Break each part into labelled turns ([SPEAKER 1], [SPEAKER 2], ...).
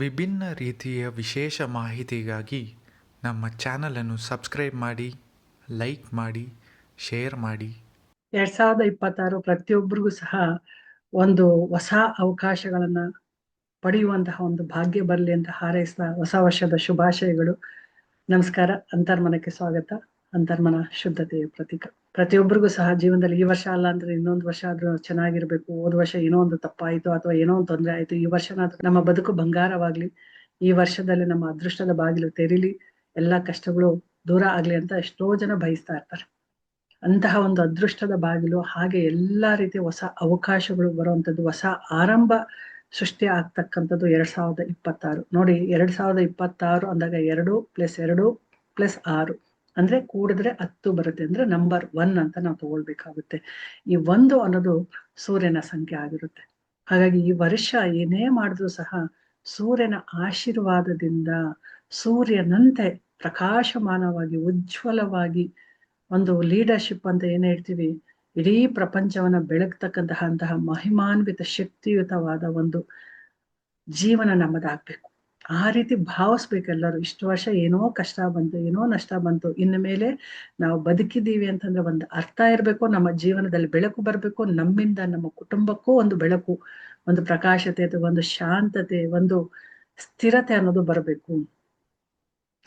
[SPEAKER 1] ವಿಭಿನ್ನ ರೀತಿಯ ವಿಶೇಷ ಮಾಹಿತಿಗಾಗಿ ನಮ್ಮ ಚಾನಲನ್ನು ಸಬ್ಸ್ಕ್ರೈಬ್ ಮಾಡಿ, ಲೈಕ್ ಮಾಡಿ, ಶೇರ್ ಮಾಡಿ.
[SPEAKER 2] ಎರಡ್ ಸಾವಿರದ ಇಪ್ಪತ್ತಾರು ಪ್ರತಿಯೊಬ್ಬರಿಗೂ ಸಹ ಒಂದು ಹೊಸ ಅವಕಾಶಗಳನ್ನು ಪಡೆಯುವಂತಹ ಒಂದು ಭಾಗ್ಯ ಬರಲಿ ಅಂತ ಹಾರೈಸಿದ ಹೊಸ ವರ್ಷದ ಶುಭಾಶಯಗಳು. ನಮಸ್ಕಾರ. ಅಂತರ್ಮನಕ್ಕೆ ಸ್ವಾಗತ. ಅಂತರ್ಮನ ಶುದ್ಧತೆಯ ಪ್ರತೀಕ. ಪ್ರತಿಯೊಬ್ಬರಿಗೂ ಸಹ ಜೀವನದಲ್ಲಿ ಈ ವರ್ಷ ಅಲ್ಲ ಅಂದ್ರೆ ಇನ್ನೊಂದು ವರ್ಷ ಆದ್ರೂ ಚೆನ್ನಾಗಿರ್ಬೇಕು. ಹೋದ ವರ್ಷ ಏನೋ ಒಂದು ತಪ್ಪಾಯ್ತು ಅಥವಾ ಏನೋ ಒಂದು ತೊಂದರೆ ಆಯ್ತು. ಈ ವರ್ಷನಾದ್ರೂ ನಮ್ಮ ಬದುಕು ಬಂಗಾರವಾಗ್ಲಿ, ಈ ವರ್ಷದಲ್ಲಿ ನಮ್ಮ ಅದೃಷ್ಟದ ಬಾಗಿಲು ತೆರೀಲಿ, ಎಲ್ಲಾ ಕಷ್ಟಗಳು ದೂರ ಆಗ್ಲಿ ಅಂತ ಎಷ್ಟೋ ಜನ ಬಯಸ್ತಾ ಇರ್ತಾರೆ. ಅಂತಹ ಒಂದು ಅದೃಷ್ಟದ ಬಾಗಿಲು, ಹಾಗೆ ಎಲ್ಲಾ ರೀತಿಯ ಹೊಸ ಅವಕಾಶಗಳು ಬರುವಂತದ್ದು ಹೊಸ ಆರಂಭ ಸೃಷ್ಟಿ ಆಗ್ತಕ್ಕಂಥದ್ದು ಎರಡ್ ಸಾವಿರದ ಇಪ್ಪತ್ತಾರು. ನೋಡಿ, ಎರಡ್ ಸಾವಿರದ ಇಪ್ಪತ್ತಾರು ಅಂದಾಗ ಎರಡು ಪ್ಲಸ್ ಎರಡು ಪ್ಲಸ್ ಆರು. ಅಂದ್ರೆ ಕೂಡಿದ್ರೆ ಹತ್ತು ಬರುತ್ತೆ ಅಂದ್ರೆ ನಂಬರ್ ಒನ್ ಅಂತ ನಾವು ತಗೊಳ್ಬೇಕಾಗುತ್ತೆ. ಈ ಒಂದು ಅನ್ನೋದು ಸೂರ್ಯನ ಸಂಖ್ಯೆ ಆಗಿರುತ್ತೆ. ಹಾಗಾಗಿ ಈ ವರ್ಷ ಏನೇ ಮಾಡಿದ್ರು ಸಹ ಸೂರ್ಯನ ಆಶೀರ್ವಾದದಿಂದ ಸೂರ್ಯನಂತೆ ಪ್ರಕಾಶಮಾನವಾಗಿ, ಉಜ್ವಲವಾಗಿ ಒಂದು ಲೀಡರ್ಶಿಪ್ ಅಂತ ಏನ್ ಹೇಳ್ತೀವಿ? ಇಡೀ ಪ್ರಪಂಚವನ್ನ ಬೆಳಗ್ತಕ್ಕಂತಹ ಅಂತಹ ಮಹಿಮಾನ್ವಿತ ಶಕ್ತಿಯುತವಾದ ಒಂದು ಜೀವನ ನಮ್ಮದಾಗ್ಬೇಕು. ಆ ರೀತಿ ಭಾವಿಸ್ಬೇಕೆಲ್ಲರೂ, ಇಷ್ಟು ವರ್ಷ ಏನೋ ಕಷ್ಟ ಬಂತು, ಏನೋ ನಷ್ಟ ಬಂತು, ಇನ್ನು ಮೇಲೆ ನಾವು ಬದುಕಿದೀವಿ ಅಂತಂದ್ರೆ ಒಂದು ಅರ್ಥ ಇರಬೇಕು, ನಮ್ಮ ಜೀವನದಲ್ಲಿ ಬೆಳಕು ಬರಬೇಕು, ನಮ್ಮಿಂದ, ನಮ್ಮ ಕುಟುಂಬಕ್ಕೂ ಒಂದು ಬೆಳಕು, ಒಂದು ಪ್ರಕಾಶತೆ, ಅಥವಾ ಒಂದು ಶಾಂತತೆ, ಒಂದು ಸ್ಥಿರತೆ ಅನ್ನೋದು ಬರಬೇಕು.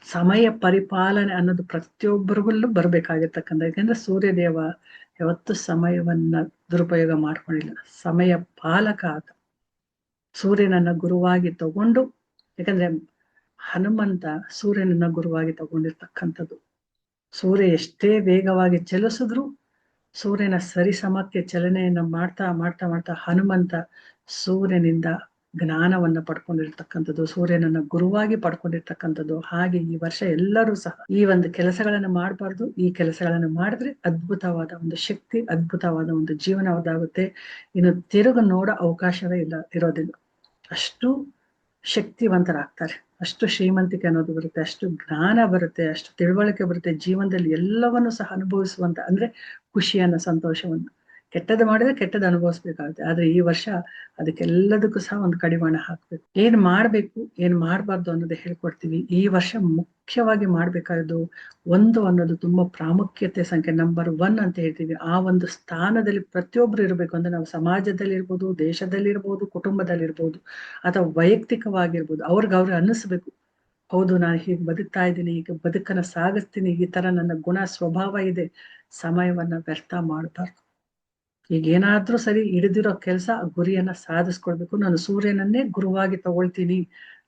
[SPEAKER 2] ಸಮಯ ಪರಿಪಾಲನೆ ಅನ್ನೋದು ಪ್ರತಿಯೊಬ್ಬರಿಗೂ ಬರ್ಬೇಕಾಗಿರ್ತಕ್ಕಂಥ, ಯಾಕಂದ್ರೆ ಸೂರ್ಯದೇವ ಯಾವತ್ತು ಸಮಯವನ್ನ ದುರುಪಯೋಗ ಮಾಡ್ಕೊಂಡಿಲ್ಲ. ಸಮಯ ಪಾಲಕ ಆತ ಸೂರ್ಯನನ್ನ ಗುರುವಾಗಿ ತಗೊಂಡು ಯಾಕಂದ್ರೆ ಹನುಮಂತ ಸೂರ್ಯನನ್ನ ಗುರುವಾಗಿ ತಗೊಂಡಿರ್ತಕ್ಕಂಥದ್ದು. ಸೂರ್ಯ ಎಷ್ಟೇ ವೇಗವಾಗಿ ಚಲಿಸಿದ್ರು ಸೂರ್ಯನ ಸರಿಸಮಕ್ಕೆ ಚಲನೆಯನ್ನ ಮಾಡ್ತಾ ಮಾಡ್ತಾ ಮಾಡ್ತಾ ಹನುಮಂತ ಸೂರ್ಯನಿಂದ ಜ್ಞಾನವನ್ನ ಪಡ್ಕೊಂಡಿರ್ತಕ್ಕಂಥದ್ದು, ಸೂರ್ಯನನ್ನ ಗುರುವಾಗಿ ಪಡ್ಕೊಂಡಿರ್ತಕ್ಕಂಥದ್ದು. ಹಾಗೆ ಈ ವರ್ಷ ಎಲ್ಲರೂ ಸಹ ಈ ಒಂದು ಕೆಲಸಗಳನ್ನ ಮಾಡಬಾರ್ದು. ಈ ಕೆಲಸಗಳನ್ನ ಮಾಡಿದ್ರೆ ಅದ್ಭುತವಾದ ಒಂದು ಶಕ್ತಿ, ಅದ್ಭುತವಾದ ಒಂದು ಜೀವನವಾಗುತ್ತೆ. ಇನ್ನು ತಿರುಗು ನೋಡೋ ಅವಕಾಶವೇ ಇಲ್ಲ ಇರೋದಿಲ್ಲ. ಅಷ್ಟು ಶಕ್ತಿವಂತರಾಗ್ತಾರೆ. ಅಷ್ಟು ಶ್ರೀಮಂತಿಕೆ ಅನ್ನೋದು ಬರುತ್ತೆ, ಅಷ್ಟು ಜ್ಞಾನ ಬರುತ್ತೆ, ಅಷ್ಟು ತಿಳುವಳಿಕೆ ಬರುತ್ತೆ, ಜೀವನದಲ್ಲಿ ಎಲ್ಲವನ್ನು ಸಹ ಅನುಭವಿಸುವಂತ, ಅಂದ್ರೆ ಖುಷಿಯನ್ನ ಸಂತೋಷವನ್ನ. ಕೆಟ್ಟದ್ದು ಮಾಡಿದ್ರೆ ಕೆಟ್ಟದ್ದು ಅನುಭವಿಸ್ಬೇಕಾಗುತ್ತೆ. ಆದ್ರೆ ಈ ವರ್ಷ ಅದಕ್ಕೆಲ್ಲದಕ್ಕೂ ಸಹ ಒಂದು ಕಡಿವಾಣ ಹಾಕ್ಬೇಕು. ಏನ್ ಮಾಡ್ಬೇಕು, ಏನ್ ಮಾಡಬಾರ್ದು ಅನ್ನೋದು ಹೇಳ್ಕೊಡ್ತೀವಿ. ಈ ವರ್ಷ ಮುಖ್ಯವಾಗಿ ಮಾಡ್ಬೇಕಾದ್ದು ಒಂದು ಅನ್ನೋದು ತುಂಬಾ ಪ್ರಾಮುಖ್ಯತೆ ಸಂಖ್ಯೆ ನಂಬರ್ ಒನ್ ಅಂತ ಹೇಳ್ತೀವಿ. ಆ ಒಂದು ಸ್ಥಾನದಲ್ಲಿ ಪ್ರತಿಯೊಬ್ರು ಇರಬೇಕು ಅಂದ್ರೆ ನಾವು ಸಮಾಜದಲ್ಲಿ ಇರ್ಬೋದು, ದೇಶದಲ್ಲಿ ಇರ್ಬೋದು, ಕುಟುಂಬದಲ್ಲಿ ಇರ್ಬೋದು, ಅಥವಾ ವೈಯಕ್ತಿಕವಾಗಿರ್ಬೋದು. ಅವ್ರಿಗೆ ಅವ್ರಿಗೆ ಅನ್ನಿಸ್ಬೇಕು. ಹೌದು, ನಾನು ಹೀಗೆ ಬದುಕ್ತಾ ಇದ್ದೀನಿ ಈಗ ಬದುಕನ್ನ ಸಾಗಿಸ್ತೀನಿ, ಈ ತರ ನನ್ನ ಗುಣ, ಸ್ವಭಾವ ಇದೆ. ಸಮಯವನ್ನ ವ್ಯರ್ಥ ಮಾಡಬಾರ್ದು. ಈಗ ಏನಾದ್ರೂ ಸರಿ ಹಿಡಿದಿರೋ ಕೆಲಸ ಗುರಿಯನ್ನ ಸಾಧಿಸ್ಕೊಳ್ಬೇಕು ನಾನು ಸೂರ್ಯನನ್ನೇ ಗುರುವಾಗಿ ತಗೊಳ್ತೀನಿ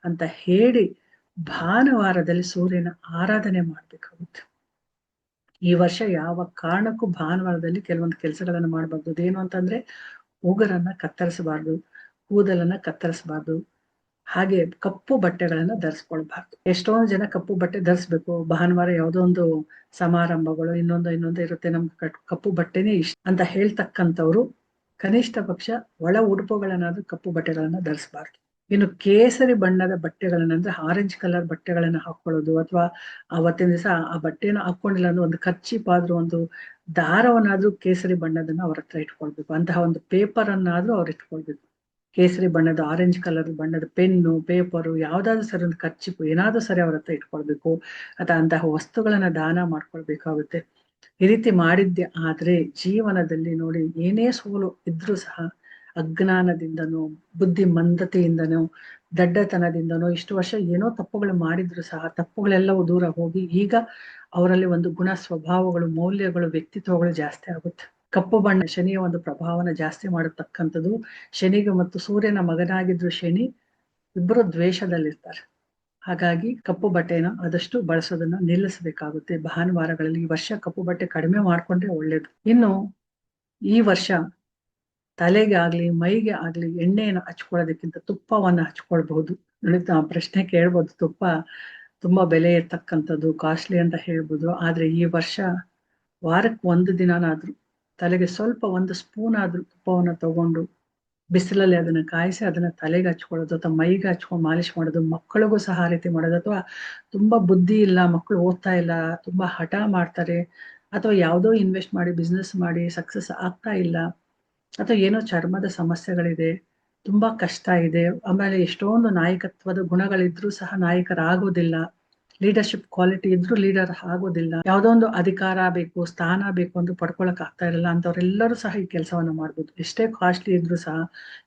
[SPEAKER 2] ಅಂತ ಹೇಳಿ ಭಾನುವಾರದಲ್ಲಿ ಸೂರ್ಯನ ಆರಾಧನೆ ಮಾಡ್ಬೇಕಾಗುತ್ತೆ. ಈ ವರ್ಷ ಯಾವ ಕಾರಣಕ್ಕೂ ಭಾನುವಾರದಲ್ಲಿ ಕೆಲವೊಂದು ಕೆಲಸಗಳನ್ನು ಮಾಡಬಾರ್ದು. ಏನು ಅಂತಂದ್ರೆ ಉಗುರನ್ನ ಕತ್ತರಿಸಬಾರ್ದು, ಕೂದಲನ್ನ ಕತ್ತರಿಸಬಾರ್ದು ಹಾಗೆ ಕಪ್ಪು ಬಟ್ಟೆಗಳನ್ನ ಧರಿಸ್ಕೊಳ್ಬಾರ್ದು. ಎಷ್ಟೊಂದು ಜನ ಕಪ್ಪು ಬಟ್ಟೆ ಧರಿಸ್ಬೇಕು. ಭಾನುವಾರ ಯಾವುದೋ ಒಂದು ಸಮಾರಂಭಗಳು, ಇನ್ನೊಂದು ಇನ್ನೊಂದು ಇರುತ್ತೆ. ನಮ್ಗೆ ಕಪ್ಪು ಬಟ್ಟೆನೇ ಇಷ್ಟ ಅಂತ ಹೇಳ್ತಕ್ಕಂಥವ್ರು ಕನಿಷ್ಠ ಪಕ್ಷ ಒಳ ಉಡುಪುಗಳನ್ನಾದ್ರೂ ಕಪ್ಪು ಬಟ್ಟೆಗಳನ್ನ ಧರಿಸಬಾರ್ದು. ಇನ್ನು ಕೇಸರಿ ಬಣ್ಣದ ಬಟ್ಟೆಗಳನ್ನ ಅಂದ್ರೆ ಆರೆಂಜ್ ಕಲರ್ ಬಟ್ಟೆಗಳನ್ನ ಹಾಕೊಳ್ಳೋದು ಅಥವಾ ಅವತ್ತಿನ ದಿವಸ ಆ ಬಟ್ಟೆನ ಹಾಕೊಂಡಿಲ್ಲ ಅಂದ್ರೆ ಒಂದು ಕರ್ಚೀಪ್ ಆದ್ರೂ ಒಂದು ದಾರವನ್ನಾದ್ರೂ ಕೇಸರಿ ಬಣ್ಣದನ್ನ ಅವ್ರ ಹತ್ರ ಇಟ್ಕೊಳ್ಬೇಕು. ಅಂತಹ ಒಂದು ಪೇಪರ್ ಅನ್ನಾದ್ರೂ ಅವ್ರು ಇಟ್ಕೊಳ್ಬೇಕು. ಕೇಸರಿ ಬಣ್ಣದ ಆರೆಂಜ್ ಕಲರ್ ಬಣ್ಣದ ಪೆನ್ನು ಪೇಪರು ಯಾವ್ದಾದ್ರು ಸರಿ ಒಂದು ಖರ್ಚಿಪು ಏನಾದ್ರೂ ಸರಿ ಅವ್ರ ಹತ್ರ ಇಟ್ಕೊಳ್ಬೇಕು ಅಥವಾ ಅಂತಹ ವಸ್ತುಗಳನ್ನ ದಾನ ಮಾಡ್ಕೊಳ್ಬೇಕಾಗುತ್ತೆ. ಈ ರೀತಿ ಮಾಡಿದ್ದೆ ಆದ್ರೆ ಜೀವನದಲ್ಲಿ ನೋಡಿ ಏನೇ ಸೋಲು ಇದ್ರೂ ಸಹ ಅಜ್ಞಾನದಿಂದನೋ ಬುದ್ಧಿ ಮಂದತೆಯಿಂದನೋ ದಡ್ಡತನದಿಂದನೋ, ಇಷ್ಟು ವರ್ಷ ಏನೋ ತಪ್ಪುಗಳು ಮಾಡಿದ್ರು ಸಹ ತಪ್ಪುಗಳೆಲ್ಲವೂ ದೂರ ಹೋಗಿ ಈಗ ಅವರಲ್ಲಿ ಒಂದು ಗುಣ ಸ್ವಭಾವಗಳು, ಮೌಲ್ಯಗಳು, ವ್ಯಕ್ತಿತ್ವಗಳು ಜಾಸ್ತಿ ಆಗುತ್ತೆ. ಕಪ್ಪು ಬಣ್ಣ ಶನಿಯ ಒಂದು ಪ್ರಭಾವನ ಜಾಸ್ತಿ ಮಾಡತಕ್ಕಂಥದ್ದು. ಶನಿಗೆ ಮತ್ತು ಸೂರ್ಯನ ಮಗನಾಗಿದ್ರು ಶನಿ ಇಬ್ಬರು ದ್ವೇಷದಲ್ಲಿರ್ತಾರೆ. ಹಾಗಾಗಿ ಕಪ್ಪು ಬಟ್ಟೆನ ಆದಷ್ಟು ಬಳಸೋದನ್ನ ನಿಲ್ಲಿಸಬೇಕಾಗುತ್ತೆ. ಭಾನುವಾರಗಳಲ್ಲಿ ಈ ವರ್ಷ ಕಪ್ಪು ಬಟ್ಟೆ ಕಡಿಮೆ ಮಾಡ್ಕೊಂಡ್ರೆ ಒಳ್ಳೇದು. ಇನ್ನು ಈ ವರ್ಷ ತಲೆಗೆ ಆಗ್ಲಿ, ಮೈಗೆ ಆಗ್ಲಿ, ಎಣ್ಣೆಯನ್ನು ಹಚ್ಕೊಳ್ಳೋದಕ್ಕಿಂತ ತುಪ್ಪವನ್ನ ಹಚ್ಕೊಳ್ಬಹುದು. ಪ್ರಶ್ನೆ ಕೇಳ್ಬೋದು. ತುಪ್ಪ ತುಂಬಾ ಬೆಲೆ ಇರ್ತಕ್ಕಂಥದ್ದು, ಕಾಸ್ಟ್ಲಿ ಅಂತ ಹೇಳ್ಬೋದು. ಆದ್ರೆ ಈ ವರ್ಷ ವಾರಕ್ಕೆ ಒಂದು ದಿನನಾದ್ರೂ ತಲೆಗೆ ಸ್ವಲ್ಪ ಒಂದು ಸ್ಪೂನ್ ಆದ್ರೂ ತುಪ್ಪವನ್ನು ತಗೊಂಡು ಬಿಸಿಲಲ್ಲಿ ಅದನ್ನ ಕಾಯಿಸಿ ಅದನ್ನ ತಲೆಗೆ ಹಚ್ಕೊಳ್ಳೋದು ಅಥವಾ ಮೈಗೆ ಹಚ್ಕೊಂಡು ಮಾಲಿಶ್ ಮಾಡೋದು, ಮಕ್ಕಳಿಗೂ ಸಹ ಆ ರೀತಿ ಮಾಡೋದು ಅಥವಾ ತುಂಬಾ ಬುದ್ಧಿ ಇಲ್ಲ ಮಕ್ಕಳು ಓದ್ತಾ ಇಲ್ಲ, ತುಂಬಾ ಹಠ ಮಾಡ್ತಾರೆ ಅಥವಾ ಯಾವುದೋ ಇನ್ವೆಸ್ಟ್ ಮಾಡಿ ಬಿಸ್ನೆಸ್ ಮಾಡಿ ಸಕ್ಸಸ್ ಆಗ್ತಾ ಇಲ್ಲ ಅಥವಾ ಏನೋ ಚರ್ಮದ ಸಮಸ್ಯೆಗಳಿದೆ, ತುಂಬಾ ಕಷ್ಟ ಇದೆ, ಆಮೇಲೆ ಎಷ್ಟೊಂದು ನಾಯಕತ್ವದ ಗುಣಗಳಿದ್ರೂ ಸಹ ನಾಯಕರಾಗೋದಿಲ್ಲ. ಲೀಡರ್ಶಿಪ್ ಕ್ವಾಲಿಟಿ ಇದ್ರೂ ಲೀಡರ್ ಆಗೋದಿಲ್ಲ. ಯಾವುದೋ ಒಂದು ಅಧಿಕಾರ ಬೇಕು, ಸ್ಥಾನ ಬೇಕು ಅಂತ ಪಡ್ಕೊಳಕ್ ಆಗ್ತಾ ಇರಲ್ಲ ಅಂತವ್ರೆಲ್ಲರೂ ಸಹ ಈ ಕೆಲಸವನ್ನ ಮಾಡ್ಬೋದು. ಎಷ್ಟೇ ಕಾಸ್ಟ್ಲಿ ಇದ್ರೂ ಸಹ,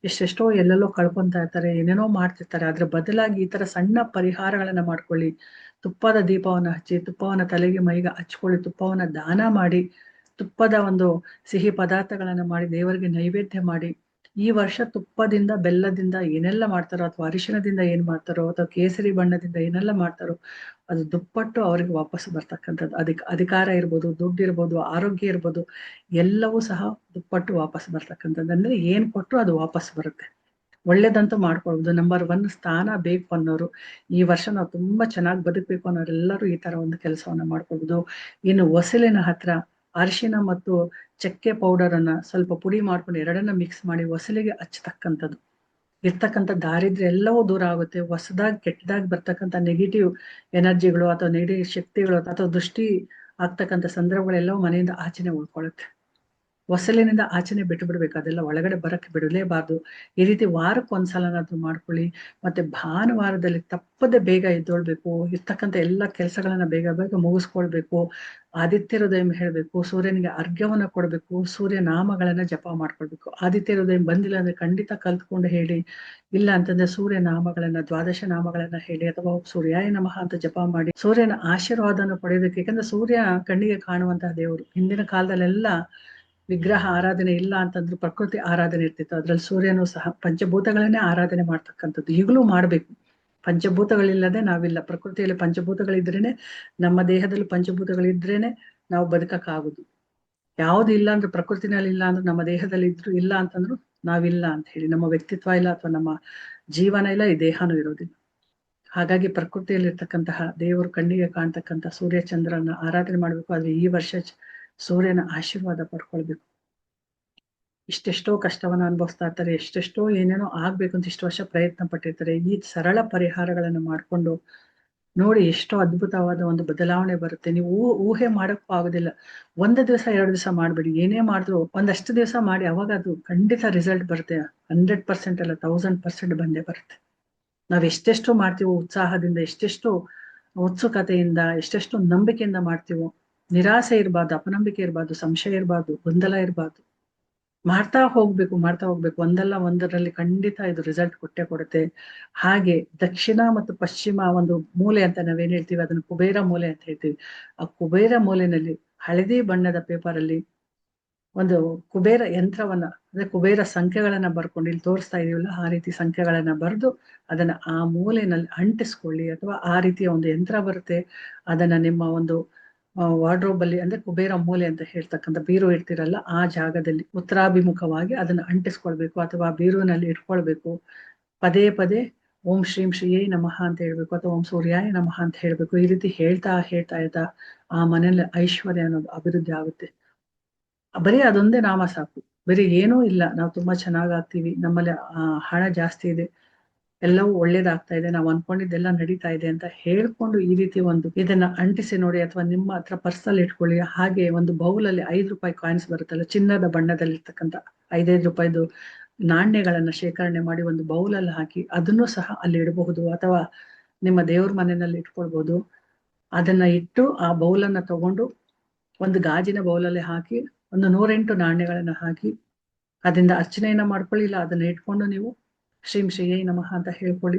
[SPEAKER 2] ಎಷ್ಟೆಷ್ಟೋ ಎಲ್ಲೆಲ್ಲೋ ಕಳ್ಕೊಂತಾ ಇರ್ತಾರೆ, ಏನೇನೋ ಮಾಡ್ತಿರ್ತಾರೆ ಅದ್ರ ಬದಲಾಗಿ ಈ ತರ ಸಣ್ಣ ಪರಿಹಾರಗಳನ್ನ ಮಾಡ್ಕೊಳ್ಳಿ. ತುಪ್ಪದ ದೀಪವನ್ನ ಹಚ್ಚಿ, ತುಪ್ಪವನ್ನ ತಲೆಗೆ ಮೈಗೆ ಹಚ್ಕೊಳ್ಳಿ, ತುಪ್ಪವನ್ನ ದಾನ ಮಾಡಿ, ತುಪ್ಪದ ಒಂದು ಸಿಹಿ ಪದಾರ್ಥಗಳನ್ನ ಮಾಡಿ, ದೇವರಿಗೆ ನೈವೇದ್ಯ ಮಾಡಿ ಈ ವರ್ಷ ತುಪ್ಪದಿಂದ, ಬೆಲ್ಲದಿಂದ ಏನೆಲ್ಲ ಮಾಡ್ತಾರೋ ಅಥವಾ ಅರಿಶಿಣದಿಂದ ಏನ್ ಮಾಡ್ತಾರೋ ಅಥವಾ ಕೇಸರಿ ಬಣ್ಣದಿಂದ ಏನೆಲ್ಲ ಮಾಡ್ತಾರೋ ಅದು ದುಪ್ಪಟ್ಟು ಅವ್ರಿಗೆ ವಾಪಸ್ ಬರ್ತಕ್ಕಂಥದ್ದು. ಅದಕ್ಕೆ ಅಧಿಕಾರ ಇರ್ಬೋದು, ದುಡ್ಡು ಇರ್ಬೋದು, ಆರೋಗ್ಯ ಇರ್ಬೋದು, ಎಲ್ಲವೂ ಸಹ ದುಪ್ಪಟ್ಟು ವಾಪಸ್ ಬರ್ತಕ್ಕಂಥದ್ದು. ಅಂದ್ರೆ ಏನ್ ಕೊಟ್ಟರು ಅದು ವಾಪಸ್ ಬರುತ್ತೆ. ಒಳ್ಳೇದಂತೂ ಮಾಡ್ಕೊಳ್ಬೋದು. ನಂಬರ್ ಒನ್ ಸ್ಥಾನ ಬೇಕು ಅನ್ನೋರು, ಈ ವರ್ಷ ನಾವು ತುಂಬಾ ಚೆನ್ನಾಗಿ ಬದುಕಬೇಕು ಅನ್ನೋರೆಲ್ಲರೂ ಈ ತರ ಒಂದು ಕೆಲಸವನ್ನ ಮಾಡ್ಕೊಳ್ಬೋದು. ಇನ್ನು, ಒಸಲಿನ ಹತ್ರ ಅರಿಶಿನ ಮತ್ತು ಚಕ್ಕೆ ಪೌಡರ್ ಅನ್ನ ಸ್ವಲ್ಪ ಪುಡಿ ಮಾಡ್ಕೊಂಡು ಎರಡನ್ನ ಮಿಕ್ಸ್ ಮಾಡಿ ಹೊಸಲಿಗೆ ಹಚ್ಚತಕ್ಕಂಥದ್ದು. ಇರ್ತಕ್ಕಂಥ ದಾರಿದ್ರೆ ಎಲ್ಲವೂ ದೂರ ಆಗುತ್ತೆ. ಹೊಸದಾಗಿ ಕೆಟ್ಟದಾಗಿ ಬರ್ತಕ್ಕಂಥ ನೆಗೆಟಿವ್ ಎನರ್ಜಿಗಳು ಅಥವಾ ನೆಗೆಟಿವ್ ಶಕ್ತಿಗಳು ಅಥವಾ ದೃಷ್ಟಿ ಆಗ್ತಕ್ಕಂಥ ಸಂದರ್ಭಗಳೆಲ್ಲವೂ ಮನೆಯಿಂದ ಆಚೆನೆ ಉಳ್ಕೊಳ್ಳುತ್ತೆ. ಹೊಸಲಿನಿಂದ ಆಚೆನೆ ಬಿಟ್ಟು ಬಿಡ್ಬೇಕು, ಅದೆಲ್ಲ ಒಳಗಡೆ ಬರಕ್ಕೆ ಬಿಡಲೇಬಾರ್ದು. ಈ ರೀತಿ ವಾರಕ್ಕೆ ಒಂದ್ಸಲನಾದ್ರೂ ಮಾಡ್ಕೊಳ್ಳಿ, ಮತ್ತೆ ಭಾನುವಾರದಲ್ಲಿ ತಪ್ಪದೆ ಬೇಗ ಎದ್ದೊಳ್ಬೇಕು, ಇರ್ತಕ್ಕಂಥ ಎಲ್ಲ ಕೆಲಸಗಳನ್ನ ಬೇಗ ಬೇಗ ಮುಗಿಸ್ಕೊಳ್ಬೇಕು, ಆದಿತ್ಯ ಹೃದಯ ಹೇಳ್ಬೇಕು, ಸೂರ್ಯನಿಗೆ ಅರ್ಘ್ಯವನ್ನ ಕೊಡ್ಬೇಕು, ಸೂರ್ಯ ನಾಮಗಳನ್ನ ಜಪ ಮಾಡ್ಕೊಳ್ಬೇಕು. ಆದಿತ್ಯ ಹೃದಯ ಬಂದಿಲ್ಲ ಅಂದ್ರೆ ಖಂಡಿತ ಕಲ್ತ್ಕೊಂಡು ಹೇಳಿ, ಇಲ್ಲ ಅಂತಂದ್ರೆ ಸೂರ್ಯ ನಾಮಗಳನ್ನ, ದ್ವಾದಶ ನಾಮಗಳನ್ನ ಹೇಳಿ, ಅಥವಾ ಸೂರ್ಯಾಯ ನಮಃ ಅಂತ ಜಪ ಮಾಡಿ, ಸೂರ್ಯನ ಆಶೀರ್ವಾದನ ಪಡೆಯೋದಕ್ಕೆ, ಯಾಕಂದ್ರೆ ಸೂರ್ಯ ಕಣ್ಣಿಗೆ ಕಾಣುವಂತಹ ದೇವರು. ಹಿಂದಿನ ಕಾಲದಲ್ಲೆಲ್ಲ ವಿಗ್ರಹ ಆರಾಧನೆ ಇಲ್ಲ ಅಂತಂದ್ರು ಪ್ರಕೃತಿ ಆರಾಧನೆ ಇರ್ತಿತ್ತು. ಅದ್ರಲ್ಲಿ ಸೂರ್ಯನು ಸಹ ಪಂಚಭೂತಗಳನ್ನೇ ಆರಾಧನೆ ಮಾಡ್ತಕ್ಕಂಥದ್ದು. ಈಗಲೂ ಮಾಡ್ಬೇಕು. ಪಂಚಭೂತಗಳಿಲ್ಲದೆ ನಾವಿಲ್ಲ. ಪ್ರಕೃತಿಯಲ್ಲಿ ಪಂಚಭೂತಗಳಿದ್ರೇನೆ, ನಮ್ಮ ದೇಹದಲ್ಲಿ ಪಂಚಭೂತಗಳಿದ್ರೇನೆ ನಾವು ಬದುಕಕ್ಕಾಗುದು. ಯಾವ್ದು ಇಲ್ಲ ಅಂದ್ರೆ ಪ್ರಕೃತಿನಲ್ಲಿ ಇಲ್ಲ ಅಂದ್ರೆ ನಮ್ಮ ದೇಹದಲ್ಲಿ ಇದ್ರು ಇಲ್ಲ ಅಂತಂದ್ರು ನಾವಿಲ್ಲ ಅಂತ ಹೇಳಿ. ನಮ್ಮ ವ್ಯಕ್ತಿತ್ವ ಇಲ್ಲ ಅಥವಾ ನಮ್ಮ ಜೀವನ ಇಲ್ಲ, ಈ ದೇಹನೂ ಇರೋದಿಲ್ಲ. ಹಾಗಾಗಿ ಪ್ರಕೃತಿಯಲ್ಲಿರ್ತಕ್ಕಂತಹ ದೇವರು ಕಣ್ಣಿಗೆ ಕಾಣ್ತಕ್ಕಂಥ ಸೂರ್ಯ ಚಂದ್ರನ ಆರಾಧನೆ ಮಾಡ್ಬೇಕು. ಆದ್ರೆ ಈ ವರ್ಷ ಸೂರ್ಯನ ಆಶೀರ್ವಾದ ಪಡ್ಕೊಳ್ಬೇಕು. ಇಷ್ಟೆಷ್ಟೋ ಕಷ್ಟವನ್ನ ಅನುಭವಿಸ್ತಾ ಇರ್ತಾರೆ, ಎಷ್ಟೆಷ್ಟೋ ಏನೇನೋ ಆಗ್ಬೇಕು ಅಂತ ಇಷ್ಟು ವರ್ಷ ಪ್ರಯತ್ನ ಪಟ್ಟಿರ್ತಾರೆ, ಈ ಸರಳ ಪರಿಹಾರಗಳನ್ನು ಮಾಡ್ಕೊಂಡು ನೋಡಿ ಎಷ್ಟೋ ಅದ್ಭುತವಾದ ಒಂದು ಬದಲಾವಣೆ ಬರುತ್ತೆ. ನೀವು ಊಹೆ ಮಾಡಕ್ಕೂ ಆಗೋದಿಲ್ಲ. ಒಂದು ದಿವಸ, ಎರಡು ದಿವಸ ಮಾಡ್ಬೇಡಿ. ಏನೇ ಮಾಡಿದ್ರು ಒಂದಷ್ಟು ದಿವಸ ಮಾಡಿ, ಅವಾಗ ಅದು ಖಂಡಿತ ರಿಸಲ್ಟ್ ಬರುತ್ತೆ. ಹಂಡ್ರೆಡ್ ಪರ್ಸೆಂಟ್ ಅಲ್ಲ ತೌಸಂಡ್ ಪರ್ಸೆಂಟ್ ಬಂದೇ ಬರುತ್ತೆ. ನಾವ್ ಎಷ್ಟೆಷ್ಟು ಮಾಡ್ತೀವೋ ಉತ್ಸಾಹದಿಂದ, ಎಷ್ಟೆಷ್ಟು ಉತ್ಸುಕತೆಯಿಂದ, ಎಷ್ಟೆಷ್ಟು ನಂಬಿಕೆಯಿಂದ ಮಾಡ್ತೀವೋ ನಿರಾಸೆ ಇರಬಾರ್ದು, ಅಪನಂಬಿಕೆ ಇರಬಾರ್ದು, ಸಂಶಯ ಇರಬಾರ್ದು, ಗೊಂದಲ ಇರಬಾರ್ದು. ಮಾಡ್ತಾ ಹೋಗ್ಬೇಕು ಮಾಡ್ತಾ ಹೋಗ್ಬೇಕು. ಒಂದಲ್ಲ ಒಂದರಲ್ಲಿ ಖಂಡಿತ ಇದು ರಿಸಲ್ಟ್ ಕೊಟ್ಟೆ ಕೊಡುತ್ತೆ. ಹಾಗೆ ದಕ್ಷಿಣ ಮತ್ತು ಪಶ್ಚಿಮ ಒಂದು ಮೂಲೆ ಅಂತ ನಾವೇನ್ ಹೇಳ್ತೀವಿ? ಅದನ್ನ ಕುಬೇರ ಮೂಲೆ ಅಂತ ಹೇಳ್ತೀವಿ. ಆ ಕುಬೇರ ಮೂಲೆನಲ್ಲಿ ಹಳದಿ ಬಣ್ಣದ ಪೇಪರ್ ಅಲ್ಲಿ ಒಂದು ಕುಬೇರ ಯಂತ್ರವನ್ನ, ಅಂದ್ರೆ ಕುಬೇರ ಸಂಖ್ಯೆಗಳನ್ನ ಬರ್ಕೊಂಡು ಇಲ್ಲಿ ತೋರಿಸ್ತಾ ಇದೀವಲ್ಲ, ಆ ರೀತಿ ಸಂಖ್ಯೆಗಳನ್ನ ಬರೆದು ಅದನ್ನ ಆ ಮೂಲೆನಲ್ಲಿ ಅಂಟಿಸ್ಕೊಳ್ಳಿ. ಅಥವಾ ಆ ರೀತಿಯ ಒಂದು ಯಂತ್ರ ಬರುತ್ತೆ. ಅದನ್ನ ನಿಮ್ಮ ಒಂದು ವಾರ್ಡ್ರೋಬ್ ಅಲ್ಲಿ ಅಂದ್ರೆ ಕುಬೇರ ಮೂಲೆ ಅಂತ ಹೇಳ್ತಕ್ಕಂಥ ಬೀರು ಇಡ್ತಿರಲ್ಲ, ಆ ಜಾಗದಲ್ಲಿ ಉತ್ತರಾಭಿಮುಖವಾಗಿ ಅದನ್ನ ಅಂಟಿಸ್ಕೊಳ್ಬೇಕು ಅಥವಾ ಬೀರುವಿನಲ್ಲಿ ಇಟ್ಕೊಳ್ಬೇಕು. ಪದೇ ಪದೇ ಓಂ ಶ್ರೀಂ ಶ್ರೀಯೇ ನಮಃ ಅಂತ ಹೇಳ್ಬೇಕು ಅಥವಾ ಓಂ ಸೂರ್ಯಾಯ ನಮಃ ಅಂತ ಹೇಳ್ಬೇಕು. ಈ ರೀತಿ ಹೇಳ್ತಾ ಹೇಳ್ತಾ ಇರ್ತಾ ಆ ಮನೆಯಲ್ಲಿ ಐಶ್ವರ್ಯ ಅನ್ನೋದು ಅಭಿವೃದ್ಧಿ ಆಗುತ್ತೆ. ಬರೀ ಅದೊಂದೇ ನಾಮ ಸಾಕು. ಬರೀ ಏನೂ ಇಲ್ಲ. ನಾವು ತುಂಬಾ ಚೆನ್ನಾಗಾಗ್ತೀವಿ ನಮ್ಮಲ್ಲಿ ಹಣ ಜಾಸ್ತಿ ಇದೆ. ಎಲ್ಲವೂ ಒಳ್ಳೇದಾಗ್ತಾ ಇದೆ. ನಾವು ಅನ್ಕೊಂಡಿದ್ದೆಲ್ಲ ನಡೀತಾ ಇದೆ ಅಂತ ಹೇಳ್ಕೊಂಡು ಈ ರೀತಿ ಒಂದು ಇದನ್ನ ಅಂಟಿಸಿ ನೋಡಿ ಅಥವಾ ನಿಮ್ಮ ಹತ್ರ ಪರ್ಸಲ್ ಇಟ್ಕೊಳ್ಳಿ. ಹಾಗೆ ಒಂದು ಬೌಲಲ್ಲಿ ಐದು ರೂಪಾಯಿ ಕಾಯಿನ್ಸ್ ಬರುತ್ತಲ್ಲ, ಚಿನ್ನದ ಬಣ್ಣದಲ್ಲಿ ಇರ್ತಕ್ಕಂಥ ಐದೈದು ರೂಪಾಯಿದು ನಾಣ್ಯಗಳನ್ನ ಶೇಖರಣೆ ಮಾಡಿ ಒಂದು ಬೌಲಲ್ಲಿ ಹಾಕಿ ಅದನ್ನು ಸಹ ಅಲ್ಲಿ ಇಡಬಹುದು ಅಥವಾ ನಿಮ್ಮ ದೇವ್ರ ಮನೆಯಲ್ಲಿ ಇಟ್ಕೊಳ್ಬಹುದು ಅದನ್ನ ಇಟ್ಟು ಆ ಬೌಲನ್ನ ತಗೊಂಡು ಒಂದು ಗಾಜಿನ ಬೌಲಲ್ಲಿ ಹಾಕಿ ಒಂದು ನೂರೆಂಟು ನಾಣ್ಯಗಳನ್ನ ಹಾಕಿ, ಅದರಿಂದ ಅರ್ಚನೆಯನ್ನ ಮಾಡ್ಕೊಳ್ಳಿಲ್ಲ ಅದನ್ನ ಇಟ್ಕೊಂಡು ನೀವು ಶ್ರೀಂ ಶ್ರೀಯೈ ನಮಃ ಅಂತ ಹೇಳ್ಕೊಳ್ಳಿ.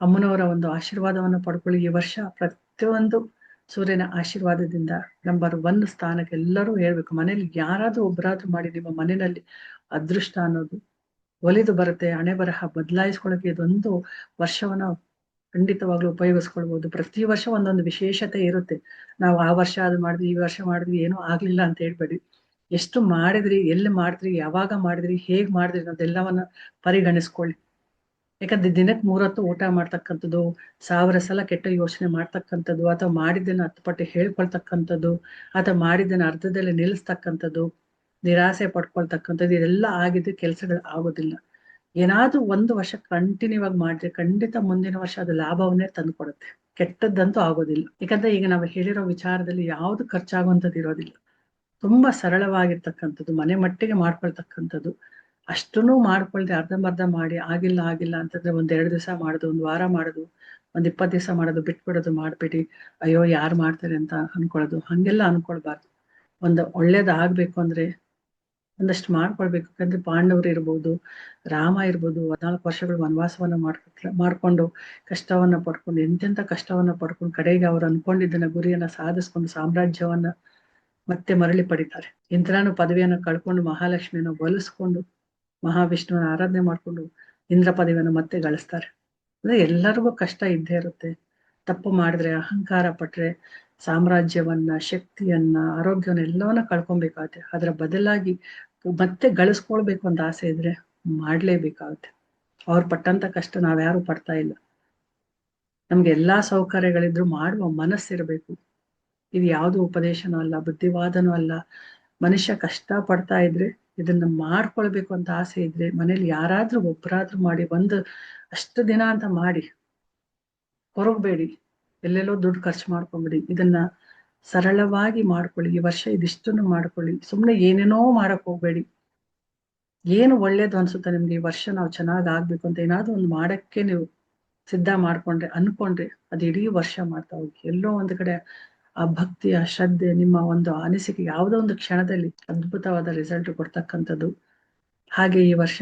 [SPEAKER 2] ಅಮ್ಮನವರ ಒಂದು ಆಶೀರ್ವಾದವನ್ನು ಪಡ್ಕೊಳ್ಳಿ. ಈ ವರ್ಷ ಪ್ರತಿಯೊಂದು ಸೂರ್ಯನ ಆಶೀರ್ವಾದದಿಂದ ನಂಬರ್ ಒನ್ ಸ್ಥಾನಕ್ಕೆ ಎಲ್ಲರೂ ಹೇಳ್ಬೇಕು. ಮನೇಲಿ ಯಾರಾದ್ರೂ ಒಬ್ಬರಾದ್ರೂ ಮಾಡಿ, ನಿಮ್ಮ ಮನೆಯಲ್ಲಿ ಅದೃಷ್ಟ ಅನ್ನೋದು ಒಲಿದು ಬರುತ್ತೆ. ಹಣೆ ಬರಹ ಬದಲಾಯಿಸ್ಕೊಳ್ಳೋಕೆ ಇದೊಂದು ವರ್ಷವನ್ನ ಖಂಡಿತವಾಗ್ಲೂ ಉಪಯೋಗಿಸ್ಕೊಳ್ಬಹುದು ಪ್ರತಿ ವರ್ಷ ಒಂದೊಂದು ವಿಶೇಷತೆ ಇರುತ್ತೆ. ನಾವು ಆ ವರ್ಷ ಅದು ಮಾಡಿದ್ವಿ, ಈ ವರ್ಷ ಮಾಡಿದ್ವಿ, ಏನೂ ಆಗ್ಲಿಲ್ಲ ಅಂತ ಹೇಳ್ಬೇಡಿ. ಎಷ್ಟು ಮಾಡಿದ್ರಿ, ಎಲ್ಲಿ ಮಾಡಿದ್ರಿ, ಯಾವಾಗ ಮಾಡಿದ್ರಿ, ಹೇಗ್ ಮಾಡಿದ್ರಿ ಅನ್ನೋದೆಲ್ಲವನ್ನ ಪರಿಗಣಿಸ್ಕೊಳ್ಳಿ. ಯಾಕಂದ್ರೆ ದಿನಕ್ಕೆ ಮೂರೊತ್ತು ಊಟ ಮಾಡ್ತಕ್ಕಂಥದ್ದು, ಸಾವಿರ ಸಲ ಕೆಟ್ಟ ಯೋಚನೆ ಮಾಡ್ತಕ್ಕಂಥದ್ದು, ಅಥವಾ ಮಾಡಿದ್ದನ್ನ ಹತ್ತು ಪಟ್ಟು ಹೇಳ್ಕೊಳ್ತಕ್ಕಂಥದ್ದು, ಅಥವಾ ಮಾಡಿದ್ದನ್ನ ಅರ್ಧದಲ್ಲಿ ನಿಲ್ಲಿಸ್ತಕ್ಕಂಥದ್ದು, ನಿರಾಸೆ ಪಡ್ಕೊಳ್ತಕ್ಕಂಥದ್ದು, ಇದೆಲ್ಲ ಆಗಿದ್ದು ಕೆಲಸಗಳು ಆಗೋದಿಲ್ಲ. ಏನಾದ್ರೂ ಒಂದು ವರ್ಷ ಕಂಟಿನ್ಯೂ ಆಗಿ ಮಾಡಿದ್ರೆ ಖಂಡಿತ ಮುಂದಿನ ವರ್ಷ ಅದು ಲಾಭವನ್ನೇ ತಂದು ಕೊಡುತ್ತೆ ಕೆಟ್ಟದ್ದಂತೂ ಆಗೋದಿಲ್ಲ. ಯಾಕಂದ್ರೆ ಈಗ ನಾವು ಹೇಳಿರೋ ವಿಚಾರದಲ್ಲಿ ಯಾವ್ದು ಖರ್ಚಾಗುವಂಥದ್ದು ಇರೋದಿಲ್ಲ. ತುಂಬಾ ಸರಳವಾಗಿರ್ತಕ್ಕಂಥದ್ದು, ಮನೆ ಮಟ್ಟಿಗೆ ಮಾಡ್ಕೊಳ್ತಕ್ಕಂಥದ್ದು ಅಷ್ಟನ್ನು ಮಾಡ್ಕೊಳ್ದೆ ಅರ್ಧಂಬರ್ಧ ಮಾಡಿ, ಆಗಿಲ್ಲ ಆಗಿಲ್ಲ ಅಂತಂದ್ರೆ ಒಂದ್ ಎರಡು ದಿವಸ ಮಾಡೋದು, ಒಂದ್ ವಾರ ಮಾಡೋದು, ಒಂದ್ ಇಪ್ಪತ್ ದಿವಸ ಮಾಡೋದು, ಬಿಟ್ಬಿಡೋದು ಮಾಡ್ಬಿಟ್ಟು ಅಯ್ಯೋ ಯಾರು ಮಾಡ್ತಾರೆ ಅಂತ ಅನ್ಕೊಳ್ಳೋದು. ಹಂಗೆಲ್ಲ ಅನ್ಕೊಳ್ಬಾರ್ದು. ಒಂದು ಒಳ್ಳೇದ್ ಆಗ್ಬೇಕು ಅಂದ್ರೆ ಒಂದಷ್ಟು ಮಾಡ್ಕೊಳ್ಬೇಕು. ಯಾಕಂದ್ರೆ ಪಾಂಡವರು ಇರ್ಬೋದು, ರಾಮ ಇರ್ಬೋದು, ಹದಿನಾಲ್ಕು ವರ್ಷಗಳು ವನವಾಸವನ್ನ ಮಾಡ್ಕೊ ಮಾಡ್ಕೊಂಡು ಕಷ್ಟವನ್ನ ಪಡ್ಕೊಂಡು, ಎಂತೆಂತ ಕಷ್ಟವನ್ನ ಪಡ್ಕೊಂಡು ಕಡೆಗೆ ಅವ್ರು ಅನ್ಕೊಂಡಿದ್ದನ್ನ, ಗುರಿಯನ್ನ ಸಾಧಿಸ್ಕೊಂಡು ಸಾಮ್ರಾಜ್ಯವನ್ನ ಮತ್ತೆ ಮರಳಿ ಪಡಿತಾರೆ. ಇಂದ್ರನು ಪದವಿಯನ್ನ ಕಳ್ಕೊಂಡು ಮಹಾಲಕ್ಷ್ಮಿಯನ್ನು ಒಲಿಸ್ಕೊಂಡು ಮಹಾವಿಷ್ಣುವನ ಆರಾಧನೆ ಮಾಡ್ಕೊಂಡು ಇಂದ್ರ ಪದವಿಯನ್ನು ಮತ್ತೆ ಗಳಿಸ್ತಾರೆ. ಅಂದ್ರೆ ಎಲ್ಲರಿಗೂ ಕಷ್ಟ ಇದ್ದೇ ಇರುತ್ತೆ. ತಪ್ಪು ಮಾಡಿದ್ರೆ, ಅಹಂಕಾರ ಪಟ್ರೆ, ಸಾಮ್ರಾಜ್ಯವನ್ನ, ಶಕ್ತಿಯನ್ನ, ಆರೋಗ್ಯವನ್ನ ಎಲ್ಲವನ್ನ ಕಳ್ಕೊಬೇಕಾಗುತ್ತೆ. ಅದರ ಬದಲಾಗಿ ಮತ್ತೆ ಗಳಿಸ್ಕೊಳ್ಬೇಕು ಅಂತ ಆಸೆ ಇದ್ರೆ ಮಾಡ್ಲೇಬೇಕಾಗುತ್ತೆ. ಅವ್ರು ಪಟ್ಟಂತ ಕಷ್ಟ ನಾವ್ಯಾರು ಪಡ್ತಾ ಇಲ್ಲ. ನಮ್ಗೆ ಎಲ್ಲಾ ಸೌಕರ್ಯಗಳಿದ್ರು ಮಾಡುವ ಮನಸ್ಸಿರ್ಬೇಕು ಇದು ಯಾವುದು ಉಪದೇಶನೂ ಅಲ್ಲ, ಬುದ್ಧಿವಾದನೂ ಅಲ್ಲ. ಮನುಷ್ಯ ಕಷ್ಟ ಪಡ್ತಾ ಇದ್ರೆ ಇದನ್ನ ಮಾಡ್ಕೊಳ್ಬೇಕು ಅಂತ ಆಸೆ ಇದ್ರೆ ಮನೇಲಿ ಯಾರಾದ್ರೂ ಒಬ್ಬರಾದ್ರೂ ಮಾಡಿ ಒಂದು ಅಷ್ಟು ದಿನ ಅಂತ ಮಾಡಿ ಹೊರಗಬೇಡಿ ಎಲ್ಲೆಲ್ಲೋ ದುಡ್ಡು ಖರ್ಚು ಮಾಡ್ಕೊಂಬಿಡಿ, ಇದನ್ನ ಸರಳವಾಗಿ ಮಾಡ್ಕೊಳ್ಳಿ, ಈ ವರ್ಷ ಇದಿಷ್ಟನ್ನು ಮಾಡ್ಕೊಳ್ಳಿ ಸುಮ್ಮನೆ ಏನೇನೋ ಮಾಡಕ್ ಹೋಗ್ಬೇಡಿ. ಏನು ಒಳ್ಳೇದು ಅನ್ಸುತ್ತೆ ನಿಮ್ಗೆ ಈ ವರ್ಷ ನಾವು ಚೆನ್ನಾಗ್ ಆಗ್ಬೇಕು ಅಂತ ಏನಾದ್ರು ಒಂದು ಮಾಡಕ್ಕೆ ನೀವು ಸಿದ್ಧ ಮಾಡ್ಕೊಂಡ್ರೆ, ಅನ್ಕೊಂಡ್ರೆ ಅದು ಇಡೀ ವರ್ಷ ಮಾಡ್ತಾ ಹೋಗಿ. ಎಲ್ಲೋ ಒಂದ್ ಕಡೆ ಆ ಭಕ್ತಿ ಆ ಶ್ರದ್ಧೆ, ನಿಮ್ಮ ಒಂದು ಅನಿಸಿಕೆ ಯಾವುದೋ ಒಂದು ಕ್ಷಣದಲ್ಲಿ ಅದ್ಭುತವಾದ ರಿಸಲ್ಟ್ ಕೊಡ್ತಕ್ಕಂಥದ್ದು. ಹಾಗೆ ಈ ವರ್ಷ